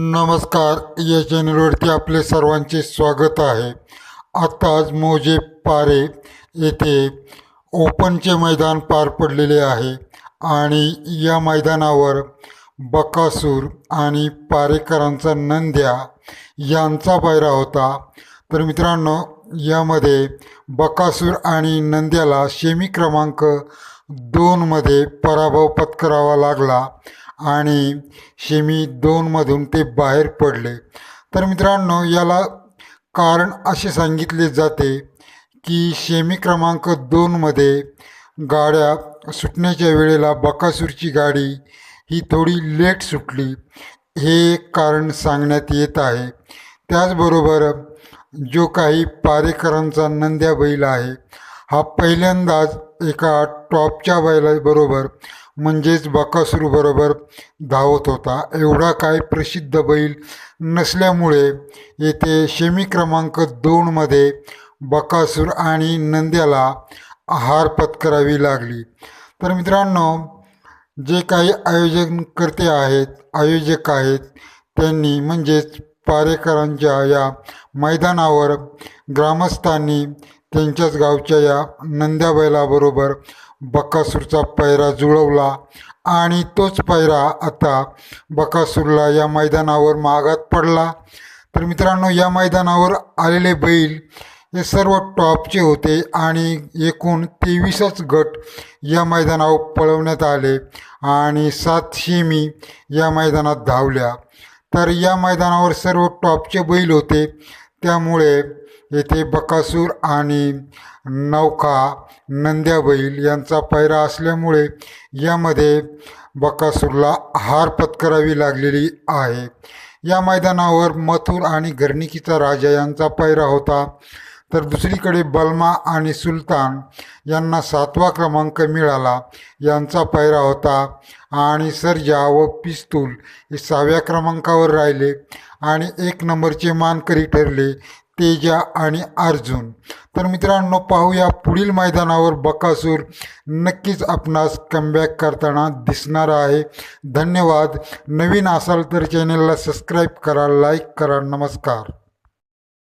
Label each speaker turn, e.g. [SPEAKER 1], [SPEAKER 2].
[SPEAKER 1] नमस्कार या चॅनलवरती आपले सर्वांचे स्वागत आहे. आत्ताच मोजे पारे येथे ओपनचे मैदान पार पडलेले आहे आणि या मैदानावर बकासूर आणि पारेकरांचा नंद्या यांचा पायरा होता. तर मित्रांनो यामध्ये बकासूर आणि नंद्याला शेमी क्रमांक दोनमध्ये पराभव पत्करावा लागला. आणि शेमी दोनमधून ते बाहेर पडले. तर मित्रांनो याला कारण असे सांगितले जाते की शेमी क्रमांक दोनमध्ये गाड्या सुटण्याच्या वेळेला बकासूरची गाडी ही थोडी लेट सुटली. हे एक कारण सांगण्यात येत आहे. त्याचबरोबर जो काही पारेकरांचा नंद्या बैल आहे हा पहिल्यांदाच एका टॉपच्या बैलाबरोबर म्हणजेच बकासूरबरोबर धावत होता. एवढा काय प्रसिद्ध बैल नसल्यामुळे येथे शेमी क्रमांक दोनमध्ये बकासूर आणि नंद्याला हार पत्करावी लागली. तर मित्रांनो जे काही आयोजनकर्ते आहेत आयोजक आहेत त्यांनी म्हणजेच पारेकरांच्या या मैदानावर ग्रामस्थांनी त्यांच्याच गावच्या या नंद्या बैलाबरोबर बकासूरचा पैरा जुळवला आणि तोच पैरा आता बकासूरला या मैदानावर मागात पडला. तर मित्रांनो या मैदानावर आलेले बैल हे सर्व टॉपचे होते आणि एकूण तेवीसच गट या मैदानावर पळवण्यात आले आणि सात शेमी या मैदानात धावल्या. तर या मैदानावर सर्व टॉपचे बैल होते. त्यामुळे येथे बकासूर आणि नौका नंद्या बैल यांचा पायरा असल्यामुळे यामध्ये बकासूरला हार पत्करावी लागलेली आहे. या मैदानावर मथुर आणि घरणिकीचा राजा यांचा पायरा होता. तर दुसरीकडे बलमा आणि सुलतान यांना सातवा क्रमांक मिळाला. यांचा पायरा होता. आणि सर्जा व पिस्तूल हे सहाव्या क्रमांकावर राहिले. आणि एक नंबरचे मानकरी ठरले तेजा आणि अर्जुन. तर मित्रांनो पाहूया पुढील मैदानावर बकासूर नक्कीच आपणास कमबॅक करताना दिसणार आहे. धन्यवाद. नवीन असाल तर चॅनलला सबस्क्राईब करा लाईक करा नमस्कार.